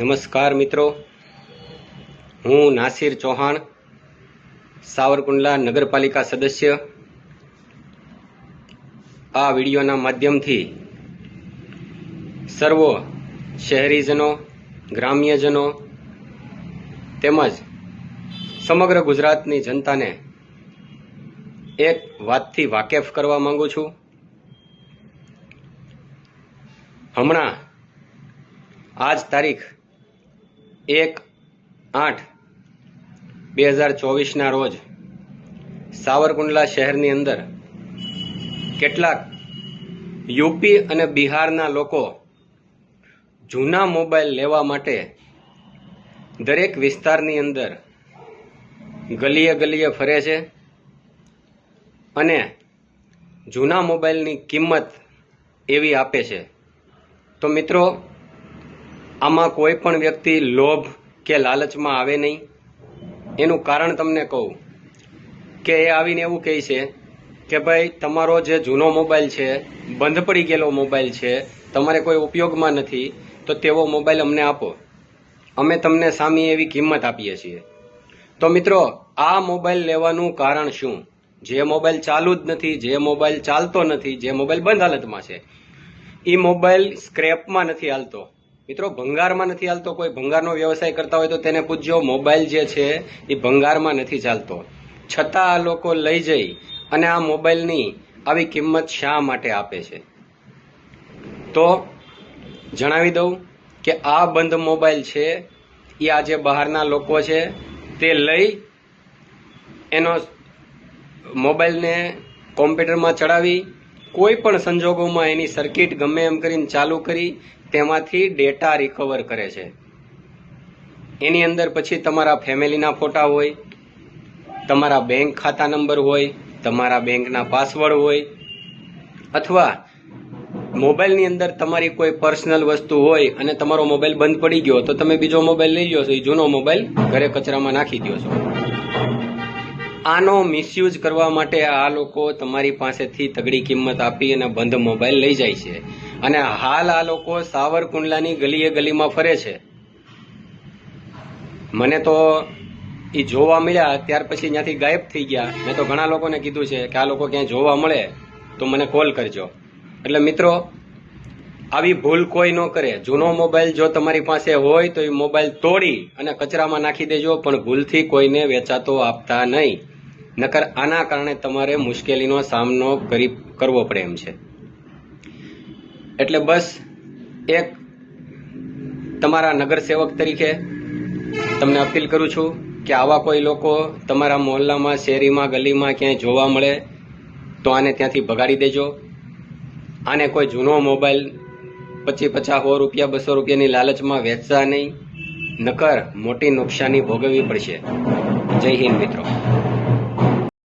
નમસ્કાર મિત્રો. હું નાસિર ચૌહાણ, સાવરકુંડલા નગરપાલિકા સદસ્ય. આ વિડીયોના માધ્યમથી સર્વો શહેરીજનો, ગ્રામ્યજનો તેમજ સમગ્ર ગુજરાતની જનતાને એક વાતથી વાકેફ કરવા માંગુ છું. હમણાં આજ તારીખ એક આઠ બે હજાર ચોવીસના રોજ સાવરકુંડલા શહેરની અંદર કેટલાક યુપી અને બિહારના લોકો જૂના મોબાઈલ લેવા માટે દરેક વિસ્તારની અંદર ગલીએ ગલીએ ફરે છે અને જૂના મોબાઈલની કિંમત એવી આપે છે. તો મિત્રો આમાં કોઈ પણ વ્યક્તિ લોભ કે લાલચમાં આવે નહીં. એનું કારણ તમને કહું કે એ આવીને એવું કહે છે કે ભાઈ, તમારો જે જૂનો મોબાઈલ છે, બંધ પડી ગયેલો મોબાઈલ છે, તમારે કોઈ ઉપયોગમાં નથી, તો તેવો મોબાઈલ અમને આપો. અમે તમને સામી એવી કિંમત આપીએ છીએ. તો મિત્રો, આ મોબાઈલ લેવાનું કારણ શું? જે મોબાઈલ ચાલુ જ નથી, જે મોબાઈલ ચાલતો નથી, જે મોબાઈલ બંધ હાલતમાં છે એ મોબાઈલ સ્ક્રેપમાં નથી હાલતો. મિત્રો, ભંગારમાં નથી હાલતો કોઈ. ભંગારનો વ્યવસાય કરતા હોય તો તેને પૂછજો. મોબાઈલ જે છે, એ ભંગારમાં નથી ચાલતો. છતાં આ લોકો લઈ જઈ અને આ મોબાઈલની આવી કિંમત શા માટે આપે છે? તો જણાવી દઉં કે આ બંધ મોબાઈલ છે, એ આજે બહારના લોકો છે, તે લઈ એનો મોબાઈલને કોમ્પ્યુટરમાં ચડાવી કોઈ પણ સંજોગોમાં એની સર્કિટ ગમે એમ કરીને ચાલુ કરી, તેમાંથી ડેટા રિકવર કરે છે. એની અંદર પછી તમારા ફેમિલીના ફોટા હોય, તમારા બેંક ખાતા નંબર હોય, તમારા બેંકના પાસવર્ડ હોય, અથવા મોબાઈલની અંદર તમારી કોઈ પર્સનલ વસ્તુ હોય અને તમારો મોબાઈલ બંધ પડી ગયો, તો તમે બીજો મોબાઈલ લઈ લો છો, એ જૂનો મોબાઈલ ઘરે કચરામાં નાખી દો છો. આનો મિસયુઝ કરવા માટે આ લોકો તમારી પાસેથી તગડી કિંમત આપી અને બંધ મોબાઈલ લઈ જાય છે. અને હાલ આ લોકો સાવરકુંડલાની ગલીએ ગલીમાં ફરે છે. મને તો એ જોવા મળ્યા, ત્યાર પછી ત્યાંથી ગાયબ થઈ ગયા. મેં તો ઘણા લોકોને કીધું છે કે આ લોકો ક્યાંય જોવા મળે, તો મને કોલ કરજો. એટલે મિત્રો આવી ભૂલ કોઈ ન કરે. જૂનો મોબાઈલ જો તમારી પાસે હોય તો એ મોબાઈલ તોડી અને કચરામાં નાખી દેજો, પણ ભૂલથી કોઈને વેચાતો આપતા નહીં. નકર આના કારણે તમારે મુશ્કેલીનો સામનો કરી, કરવો પડે એમ છે. એટલે બસ એક તમારા નગરસેવક તરીકે તમને અપીલ કરું છું કે આવા કોઈ લોકો તમારા મોહલ્લામાં શેરીમાં ગલીમાં ક્યાંય જોવા મળે તો આને ત્યાંથી ભગાડી દેજો. આને કોઈ જૂનો મોબાઈલ પચીસ પચાસ સો રૂપિયા, બસો રૂપિયાની લાલચમાં વેચતા નહીં. નકર મોટી નુકસાની ભોગવવી પડશે. જય હિન્દ મિત્રો.